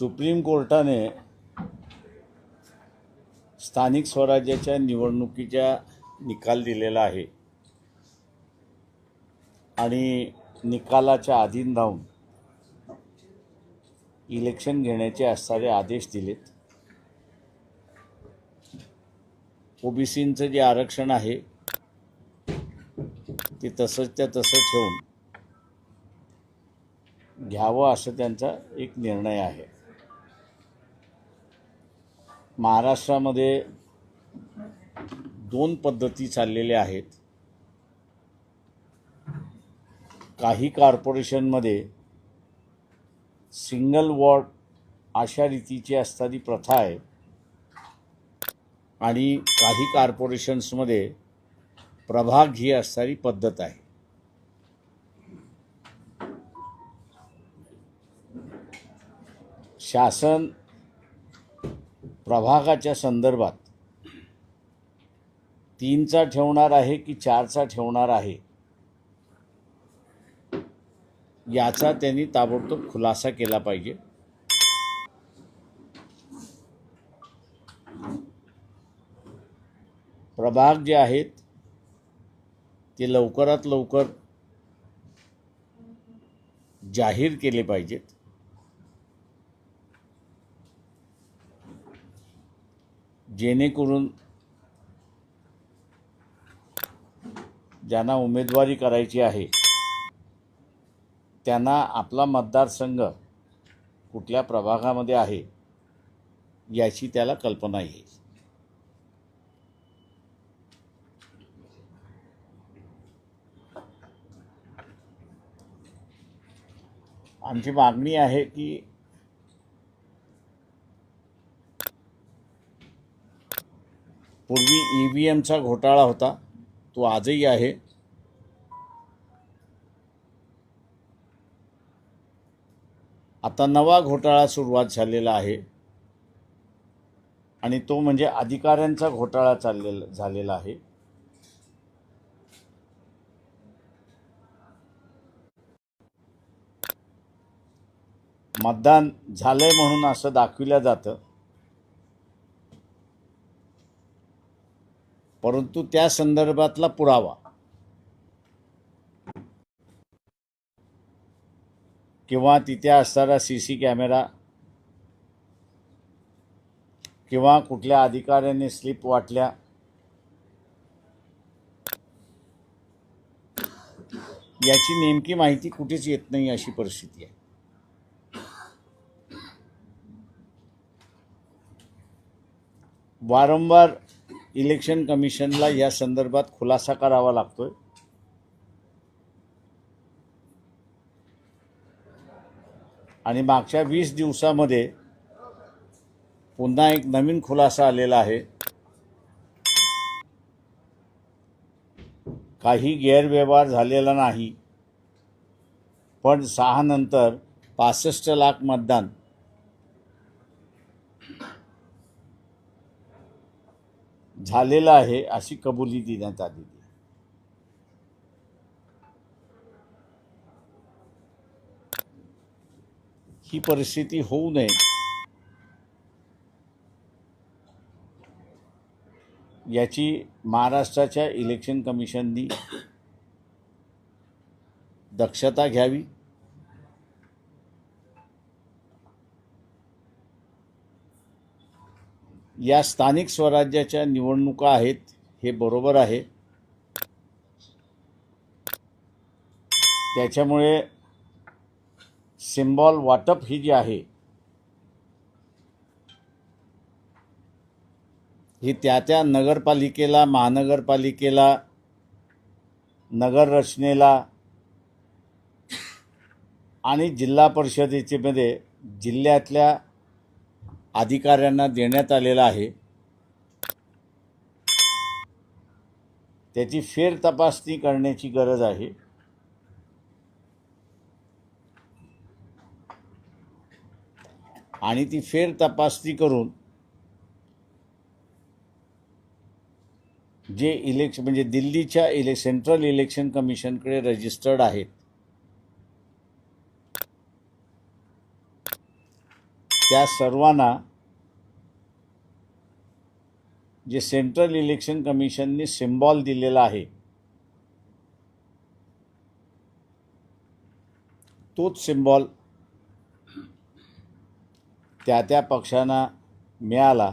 Supreme कोर्टाने स्थानिक स्वराज्याच्या निवडणुकीच्या निकाल दिलेला आहे. आणि निकालाच्या अधीन धावून इलेक्शन घेण्याचे असणारे आदेश दिलेत. ओबीसींचं जे आरक्षण आहे ते तसंच त्या तसं ठेवून घ्यावं असं त्यांचा एक निर्णय आहे. महाराष्ट्रामध्ये दोन पद्धती चाललेल्या आहेत. काही कॉर्पोरेशनमध्ये सिंगल वॉर्ड अशा रीतीची असणारी प्रथा आहे आणि काही कॉर्पोरेशन्समध्ये प्रभाग ही असणारी पद्धत आहे. शासन प्रभागाच्या संदर्भात तीनचा ठेवणार आहे की चारचा ठेवणार आहे? याचा त्यांनी ताबडतोब खुलासा केला पाहिजे. प्रभाग जे आहेत ते लवकरात लवकर जाहीर केले पाहिजेत. जेणेकरून ज्यांना उमेदवारी करायची आहे त्यांना आपला मतदारसंघ कुठल्या प्रभागामध्ये आहे याची त्याला कल्पना येईल आमची मागणी आहे की पूर्वी ई व्ही एमचा घोटाळा होता. तो आजही आहे. आता नवा घोटाळा सुरुवात झालेला आहे. आणि तो म्हणजे अधिकाऱ्यांचा घोटाळा चाललेला झालेला आहे. मतदान झालं आहे म्हणून असं दाखविलं जातं. परंतु त्या संदर्भातला पुरावा. किंवा तिथे असणारा सी सी कॅमेरा. किंवा कुठल्या अधिकाऱ्याने स्लिप वाटल्या. याची नेमकी माहिती कुठेच येत नाही अशी परिस्थिती आहे. वारंवार इलेक्शन कमिशनला या संदर्भात खुलासा करावा लागतो आहे आणि मागच्या वीस दिवसामध्ये पुन्हा एक नवीन खुलासा आलेला आहे. काही गैरव्यवहार झालेला नाही. पण सहा नंतर पासष्ट लाख मतदान झालेला आहे अशी कबुली देण्यात आलेली आहे. ही परिस्थिती होऊ नये. याची महाराष्ट्राच्या इलेक्शन कमिशननी दक्षता घ्यावी. या स्थानिक स्वराज्याच्या निवडणुका आहेत हे बरोबर आहे. त्याच्यामुळे सिम्बॉल वाटप ही जी आहे ही त्या त्या नगरपालिकेला महानगरपालिकेला नगररचनेला आणि जिल्हा परिषदेचेमध्ये जिल्ह्यातल्या अधिकाऱ्यांना देण्यात आलेला आहे. त्याची फेर तपासणी करण्याची गरज आहे. आणि ती फेर तपासणी करून जे इलेक्शन म्हणजे दिल्लीच्या इले सेंट्रल इलेक्शन कमिशनकडे रजिस्टर्ड आहेत. त्या सर्वांना जे सेंट्रल इलेक्शन कमिशनने सिम्बॉल दिलेला आहे तोच सिम्बॉल त्या त्या पक्षांना मिळाला.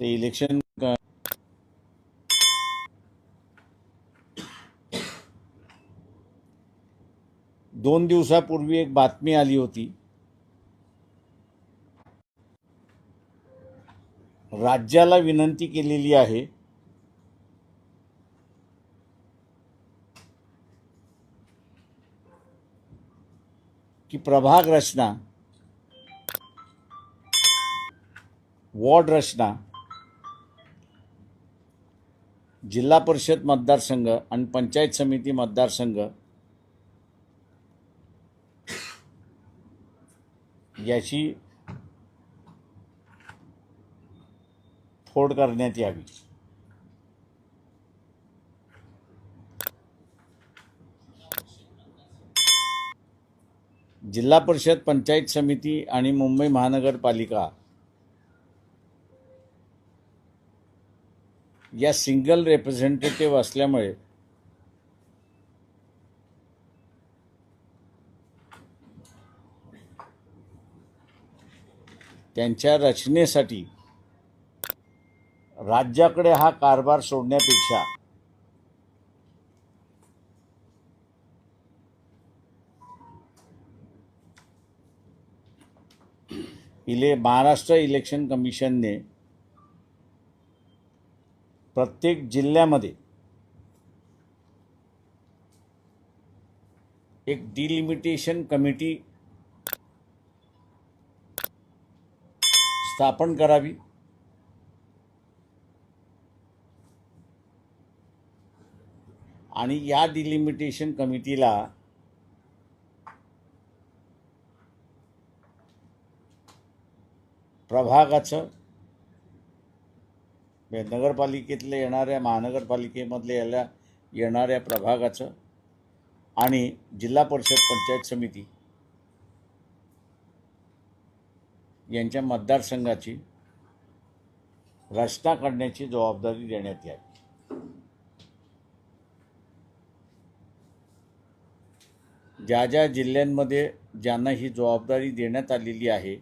ते इलेक्शन क- दोन दिवसापूर्वी एक बातमी आली होती. राज्याला विनंती केलेली आहे. की प्रभाग रचना वॉर्ड रचना जिल्हा परिषद मतदारसंघ आणि पंचायत समिती मतदारसंघ याची फोड करण्यात यावी. जिल्हा परिषद पंचायत समिती आणि मुंबई महानगरपालिका या सिंगल रिप्रेझेंटेटिव्ह असल्यामुळे त्यांच्या रचनेसाठी राज्याकडे हा कारभार सोडण्यापेक्षा इले महाराष्ट्र इलेक्शन कमिशनने प्रत्येक जिल्ह्यामध्ये एक डिलिमिटेशन कमिटी स्थापन करावी. आणि या डिलिमिटेशन कमिटीला प्रभागाचं नगरपालिकेतल्या नगरपालिकेतले येणाऱ्या महानगरपालिकेमधले याला येणाऱ्या प्रभागाचं आणि जिल्हा परिषद पंचायत समिती यांच्या मतदारसंघाची रचना करण्याची जबाबदारी देण्यात यावी. ज्या ज्या जिल्ह्यांमध्ये ज्यांना ही जबाबदारी देण्यात आलेली आहे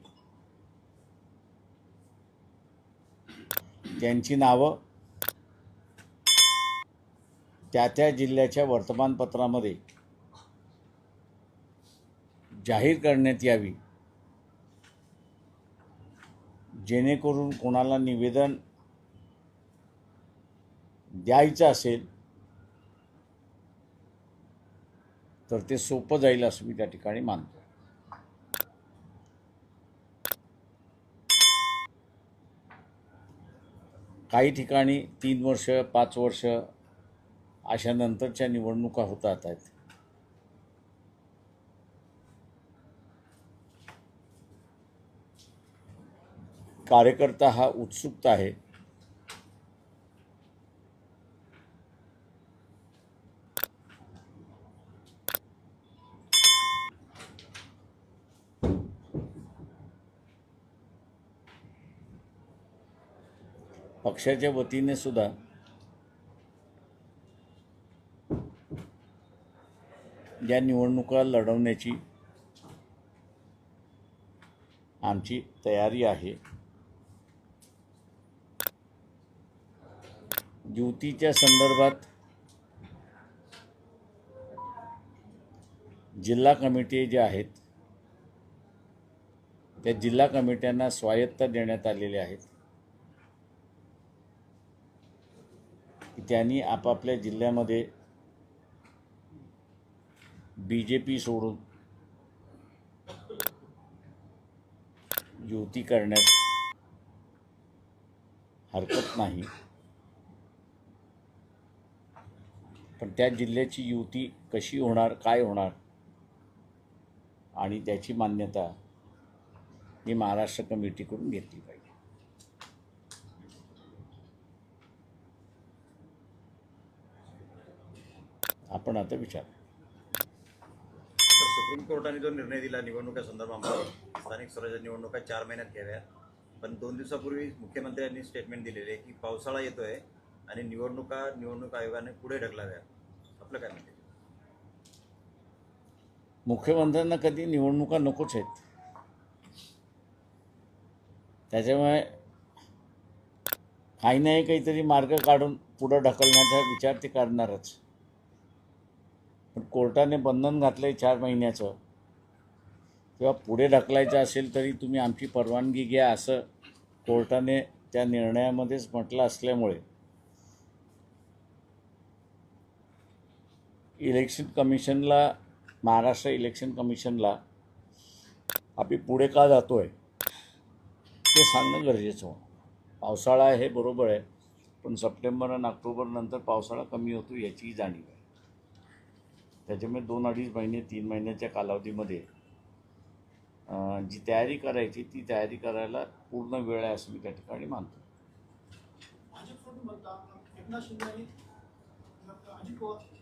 त्यांची नावं त्या त्या जिल्ह्याच्या वर्तमानपत्रामध्ये जाहीर करण्यात यावी. जेणेकरून कोणाला निवेदन द्यायचं असेल तर ते सोपं जाईल असं मी त्या ठिकाणी मानतो काही ठिकाणी तीन वर्ष पाच वर्ष अशा नंतरच्या निवडणुका होतात. आहेत कार्यकर्ता हा उत्सुकता आहे. पक्षाच्या वतीने सुद्धा या निवडणुका लढवण्याची आमची तयारी आहे. युतीच्या संदर्भात जिल्हा कमिटी जे आहेत त्या जिल्हा कमिट्यांना स्वायत्ता देण्यात आलेल्या आहेत. त्यांनी आपापल्या जिल्ह्यामध्ये बी जे पी सोडून युती करण्यास हरकत नाही. पण त्या जिल्ह्याची युती कशी होणार काय होणार? आणि त्याची मान्यता ही महाराष्ट्र कमिटीकडून घेतली पाहिजे. आपण आता विचार. सुप्रीम कोर्टाने जो निर्णय दिला निवडणुका संदर्भात स्थानिक स्वराज्य निवडणुका चार महिन्यात घ्याव्या पण दोन दिवसापूर्वी मुख्यमंत्र्यांनी स्टेटमेंट दिलेले आहे की पावसाळा येतोय आणि निवडणुका निवडणूक आयोगाने पुढे ढकलाव्या. आपलं काय म्हणते मुख्यमंत्र्यांना कधी निवडणुका नकोच आहेत. त्याच्यामुळे काही नाही काहीतरी मार्ग काढून पुढं ढकलण्याचा विचार ते करणारच. पण कोर्टाने बंधन घातलं आहे चार महिन्याचं. किंवा पुढे ढकलायचं असेल तरी तुम्ही आमची परवानगी घ्या असं कोर्टाने त्या निर्णयामध्येच म्हटलं असल्यामुळे. इलेक्शन कमिशनला महाराष्ट्र इलेक्शन कमिशनला आपण पुढे का जातो आहे ते सांगणं गरजेचं होतं. पावसाळा हे बरोबर आहे पण सप्टेंबर आणि ऑक्टोबरनंतर पावसाळा कमी होतो याचीही जाणीव आहे. त्याच्यामुळे दोन अडीच महिने तीन महिन्याच्या कालावधीमध्ये जी तयारी करायची ती तयारी करायला पूर्ण वेळ आहे असं मी त्या ठिकाणी मानतो. भाजप एकनाथ शिंदे आणि अजित पवार.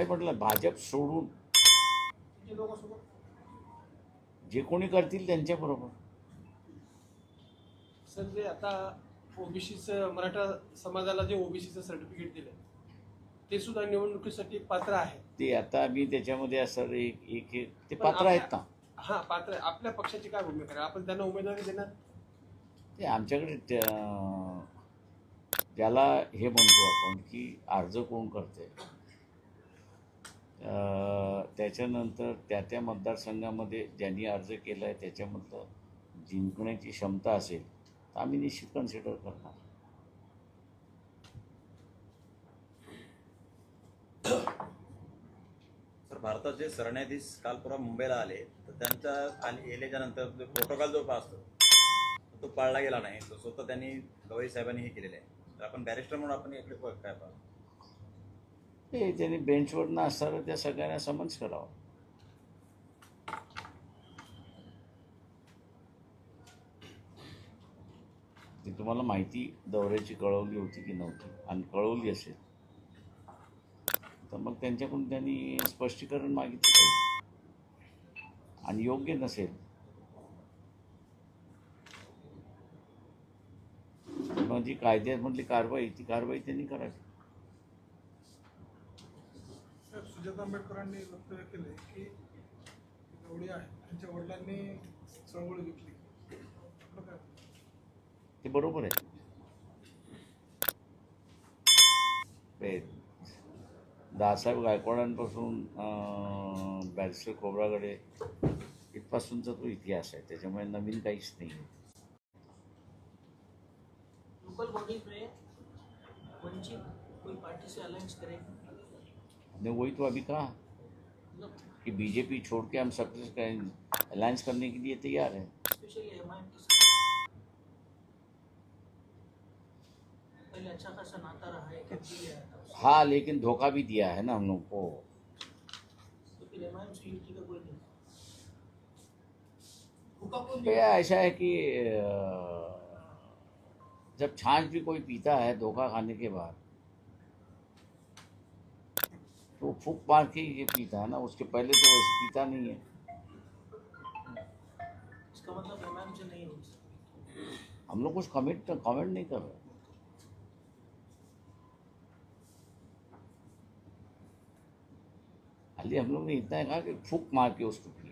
हे म्हटलं भाजप सोडून. जे कोणी करतील त्यांच्याबरोबर सर जे आता ओबीसीचं मराठा समाजाला जे ओबीसीचं सर्टिफिकेट दिलं ते सुद्धा निवडणुकीसाठी पात्र आहे. ते आता मी त्याच्यामध्ये असं एक एक ते पात्र आहेत ना. हा पात्र आहे. आपल्या पक्षाची काय भूमिका आहे? आपण त्यांना उमेदवारी देणार? ते आमच्याकडे त्या- ज्याला हे म्हणतो आपण की अर्ज कोण करते त्याच्यानंतर त्या त्या मतदारसंघामध्ये ज्यांनी अर्ज केला आहे त्याच्यामधलं जिंकण्याची क्षमता असेल तर आम्ही निश्चित कन्सिडर करणार. सर भारताचे सरन्यायाधीश काल परवा मुंबईला आले तर त्यांच्या आले येल्याच्या नंतर जो प्रोटोकॉल जो असतो तो पाळला गेला नाही. तो स्वतः त्यांनी गवई साहेबांनी हे केलेलं आहे. तर आपण बॅरिस्टर म्हणून आपण इकडे काय पाहतो. हे त्यांनी बेंचवरनं असणारं त्या सगळ्यांना समन्स करावं. ती तुम्हाला माहिती दौऱ्याची कळवली होती की नव्हती आणि कळवली असेल. तर मग त्यांच्याकडून त्यांनी स्पष्टीकरण मागितलं पाहिजे. आणि योग्य नसेल. मग जी कायद्यामधली कारवाई ती कारवाई त्यांनी करावी. सुजाता आंबेडकरांनी वक्तव्य केले की गवळी आहे त्यांच्या वडिलांनी चळवळ घेतली. ते बरोबर आहे. दासाहेब गायकवाडांपासून बॅरिस्टर खोब्रागडे इथपासूनचा तो इतिहास आहे. त्याच्यामुळे नवीन काहीच नाही आहे. लोकल बॉडीज में वंचित कोई पार्टी से अलायंस करेगी हमने वही तो अभी कहा मतलब कि बीजेपी छोड़ के हम सबसे अलायंस करने के लिए तैयार है। स्पेशली एम आई के साथ पहले अच्छा खासा नाता रहा है कभी आया था उससे। हाँ लेकिन धोखा भी दिया है ना हम लोग को। तो फिर एम आई से यूटी का कोई नहीं। धोका कोण तो यह ऐसा है कि अ, जब छाछ भी कोई पीता है धोखा खाने के बाद तो फूक मार के ही ये पीता है ना उसके पहले तो वैसे पीता नहीं है। इसका मतलब नहीं हम लोग कुछ कमेंट कमेंट नहीं कर रहे। खाली हम लोग ने इतना कहा कि फूक मार के उसको पिया